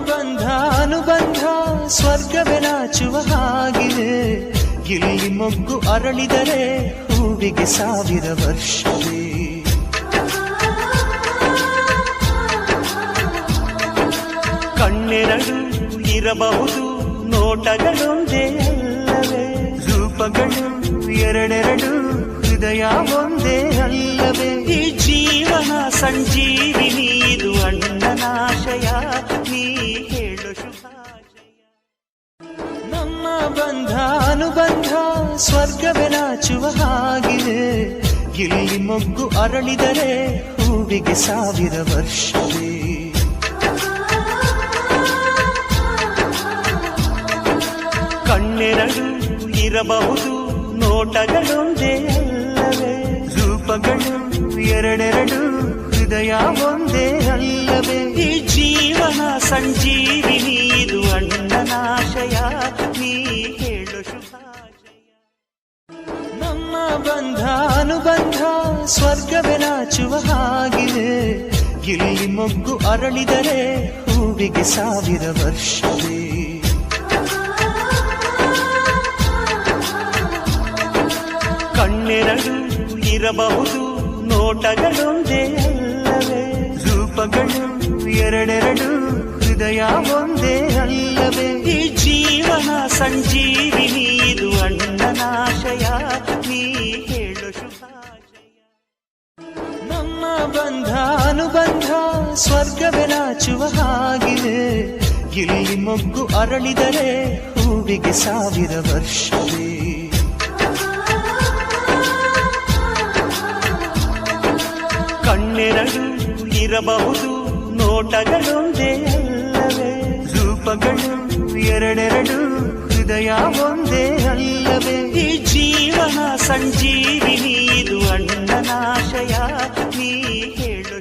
ಬಂಧ, ಅನುಬಂಧ, ಸ್ವರ್ಗವೇ ನಾಚುವ ಹಾಗಿದೆ. ಗಿಲ್ಲಿ ಮೊಗ್ಗು ಅರಳಿದರೆ ಹೂವಿಗೆ ಸಾವಿರ ವರ್ಷವೇ. ಕಣ್ಣೆರಡು ಇರಬಹುದು, ನೋಟಗಳೊಂದೇ ಅಲ್ಲವೇ. ರೂಪಗಳು ಎರಡೆರಡು, ಹೃದಯ ಒಂದೇ ಅಲ್ಲವೇ. ಈ ಜೀವನ ಸಂಜೀವಿನಿ ಅಣ್ಣನಾಶಯ ನೀ ಹೇಳು ಶುಭಾಶಯ. ನಮ್ಮ ಬಂಧ ಅನುಬಂಧ ಸ್ವರ್ಗವೇ ನಾಚುವ ಹಾಗಿದೆ. ಇಲ್ಲಿ ಮೊಗ್ಗು ಅರಳಿದರೆ ಹೂವಿಗೆ ಸಾವಿರ ವರ್ಷವೇ. ಕಣ್ಣೆರಡು ಇರಬಹುದು ನೋಟಗಳೊಂದೇ ಅಲ್ಲವೇ. ರೂಪಗಳು ಎರಡೆರಡು ಹೃದಯ ಒಂದೇ ಅಲ್ಲವೇ? ಈ ಜೀವನ ಸಂಜೀವಿನಿ, ಇದು ಅಣ್ಣನಾಶಯ. ನೀ ಹೇಳು ನಮ್ಮ ಬಂಧ ಅನುಬಂಧ ಸ್ವರ್ಗವೇ ನಾಚುವ ಹಾಗಿದೆ. ಇಲ್ಲಿ ಮೊಗ್ಗು ಅರಳಿದರೆ ಹೂವಿಗೆ ಸಾವಿರ ವರ್ಷವೇ. ಕಣ್ಣೆರಡು ಇರಬಹುದು, ನೋಟಗಳೊಂದೇ. ಅಲ್ಲವೇ ರೂಪಗಳು ಎರಡೆರಡು ಹೃದಯ ಒಂದೇ ಅಲ್ಲವೇ? ಈ ಜೀವನ ಸಂಜೀವಿನಿ, ಇದು ಅಣ್ಣನಾಶಯ. ನೀ ಹೇಳು ನಮ್ಮ ಬಂಧ ಅನುಬಂಧ ಸ್ವರ್ಗವೇ ನಾಚುವ ಹಾಗಿದೆ. ಇಲ್ಲಿ ಮೊಗ್ಗು ಅರಳಿದರೆ ಹೂವಿಗೆ ಸಾವಿರ ವರ್ಷವೇ. ಕಣ್ಣೆರಡು ಇರಬಹುದು, ನೋಟಗಳೊಂದೇ ಅಲ್ಲವೇ? ರೂಪಗಳು ಎರಡೆರಡು, ಹೃದಯ ಒಂದೇ ಅಲ್ಲವೇ? ಈ ಜೀವನ ಸಂಜೀವಿನಿ, ಇದು ಅಣ್ಣನಾಶಯ, ನೀ ಹೇಳು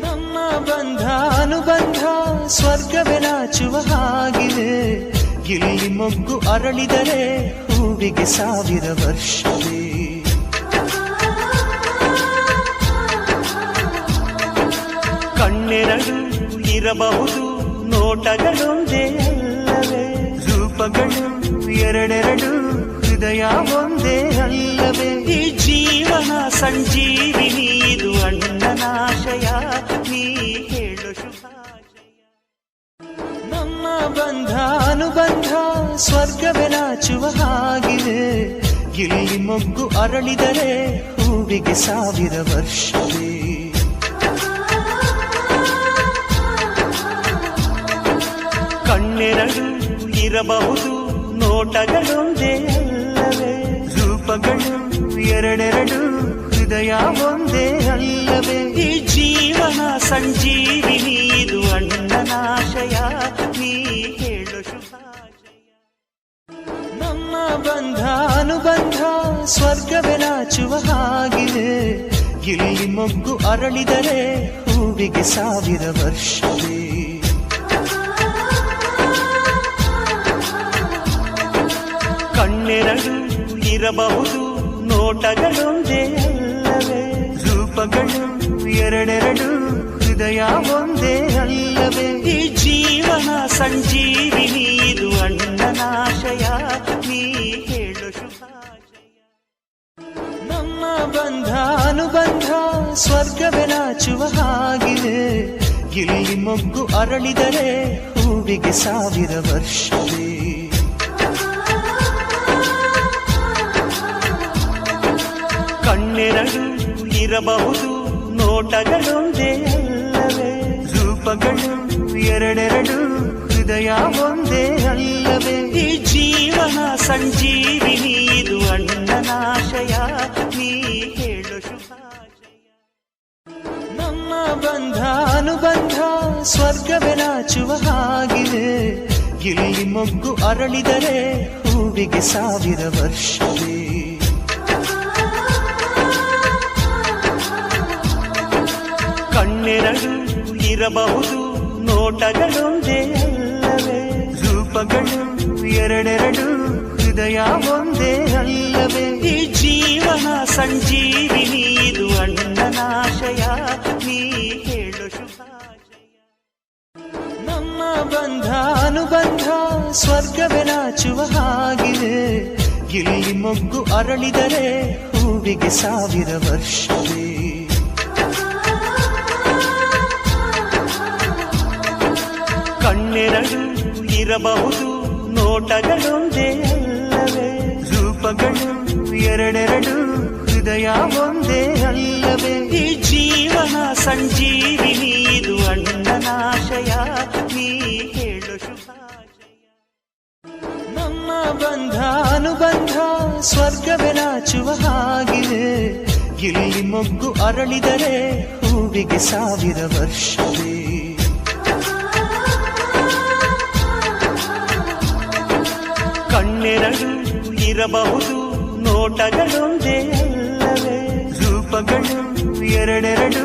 ನಮ್ಮ ಬಂಧ ಅನುಬಂಧ ಸ್ವರ್ಗವೇ ನಾಚುವ ಹಾಗಿದೆ. ಇಲ್ಲಿ ಮೊಗ್ಗು ಅರಳಿದರೆ ಹೂವಿಗೆ ಸಾವಿರ ವರ್ಷವೇ? ಕಣ್ಣೆರಡು ಇರಬಹುದು, ನೋಟಗಳೊಂದೇ ಅಲ್ಲವೇ? ರೂಪಗಳು ಎರಡೆರಡು, ಹೃದಯ ಒಂದೇ ಅಲ್ಲವೇ? ಈ ಜೀವನ ಸಂಜೀವಿನಿ, ಇದು ಅಣ್ಣನಾಶಯ ನೀ ಹೇಳು ನಮ್ಮ ಬಂಧ, ಅನುಬಂಧ, ಸ್ವರ್ಗವೇ ನಾಚುವ ಹಾಗಿದೆ ಇಲ್ಲಿ ಮೊಗ್ಗು ಅರಳಿದರೆ ಹೂವಿಗೆ ಸಾವಿರ ವರ್ಷವೇ. ಕಣ್ಣೆರಡು ಇರಬಹುದು, ನೋಟಗಳೊಂದೇ ಅಲ್ಲವೇ? ರೂಪಗಳು ಎರಡೆರಡು, ಹೃದಯ ಒಂದೇ ಅಲ್ಲವೇ? ಈ ಜೀವನ ಸಂಜೀವಿನಿ, ಇದು ಅಣ್ಣನಾಶಯ, ನೀ ಹೇಳು ನಮ್ಮ ಬಂಧ, ಅನುಬಂಧ, ಸ್ವರ್ಗವೇ ನಾಚುವ ಹಾಗಿದೆ ಇಲ್ಲಿ ಮೊಗ್ಗು ಅರಳಿದರೆ ಹೂವಿಗೆ ಸಾವಿರ ವರ್ಷವೇ. ಕಣ್ಣೆರಡು ಇರಬಹುದು, ನೋಟಗಳೊಂದೇ ಅಲ್ಲವೇ? ರೂಪಗಳು ಎರಡೆರಡು, ಹೃದಯ ಒಂದೇ ಅಲ್ಲವೇ? ಈ ಜೀವನ ಸಂಜೀವಿನಿ, ಇದು ಅಣ್ಣನಾಶಯ ನೀ ಹೇಳು ನಮ್ಮ ಬಂಧ, ಅನುಬಂಧ, ಸ್ವರ್ಗವೇ ನಾಚುವ ಹಾಗಿದೆ. ಇಲ್ಲಿ ಮೊಗ್ಗು ಅರಳಿದರೆ ಹೂವಿಗೆ ಸಾವಿರ ವರ್ಷವೇ? ಕಣ್ಣೆರಡು ಇರಬಹುದು, ನೋಟಗಳೊಂದೇ ಅಲ್ಲವೇ? ರೂಪಗಳು ಎರಡೆರಡು, ಹೃದಯ ಒಂದೇ ಅಲ್ಲವೇ? ಈ ಜೀವನ ಸಂಜೀವಿನಿ, ಇದು ಅಣ್ಣನಾಶಯ, ನೀ ಹೇಳು ನಮ್ಮ ಬಂಧ, ಅನುಬಂಧ, ಸ್ವರ್ಗವೇ ನಾಚುವ ಹಾಗಿದೆ. ಇಲ್ಲಿ ಮೊಗ್ಗು ಅರಳಿದರೆ ಹೂವಿಗೆ ಸಾವಿರ ವರ್ಷವೇ. ಇರಬಹುದು ನೋಟಗಳೊಂದೇ ಅಲ್ಲವೇ? ರೂಪಗಳು ಎರಡೆರಡು, ಹೃದಯ ಒಂದೇ ಅಲ್ಲವೇ? ಈ ಜೀವನ ಸಂಜೀವಿನಿ, ಇದು ಅಣ್ಣನಾಶಯ, ನೀ ಹೇಳು ನಮ್ಮ ಬಂಧ ಅನುಬಂಧ ಸ್ವರ್ಗವೇ ನಾಚುವ ಹಾಗಿದೆ. ಇಲ್ಲಿ ಮೊಗ್ಗು ಅರಳಿದರೆ ಹೂವಿಗೆ ಸಾವಿರ ವರ್ಷವೇ. ಕಣ್ಣೆರಡು ಇರಬಹುದು, ನೋಟಗಳೊಂದೇ ಅಲ್ಲವೇ? ರೂಪಗಳು ಎರಡೆರಡು, ಹೃದಯ ಒಂದೇ ಅಲ್ಲವೇ? ಈ ಜೀವನ ಸಂಜೀವಿನಿ, ಇದು ಅಣ್ಣನಾಶಯ, ನೀ ಹೇಳು ನಮ್ಮ ಬಂಧ ಅನುಬಂಧ ಸ್ವರ್ಗವೇ ನಾಚುವ ಹಾಗಿದೆ. ಇಲ್ಲಿ ಮೊಗ್ಗು ಅರಳಿದರೆ ಹೂವಿಗೆ ಸಾವಿರ ವರ್ಷವೇ. ಕಣ್ಣೆರಡು ಇರಬಹುದು ನೋಟಗಳೊಂದೇ ಅಲ್ಲವೇ ರೂಪಗಳು ಎರಡೆರಡು,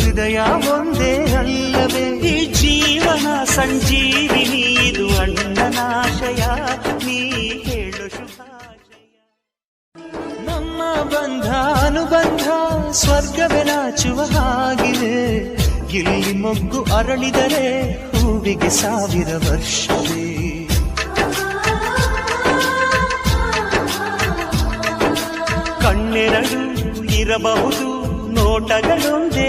ಹೃದಯ ಒಂದೇ ಅಲ್ಲವೇ? ಈ ಜೀವನ ಸಂಜೀವಿನಿ, ಇದು ಅಣ್ಣನಾಶಯ, ನೀ ಹೇಳು ನಮ್ಮ ಬಂಧ ಅನುಬಂಧ ಸ್ವರ್ಗವೇ ನಾಚುವ ಹಾಗಿದೆ. ಇಲ್ಲಿ ಮೊಗ್ಗು ಅರಳಿದರೆ ಹೂವಿಗೆ ಸಾವಿರ ವರ್ಷವೇ? ಇರಬಹುದು ನೋಟಗಳೊಂದೇ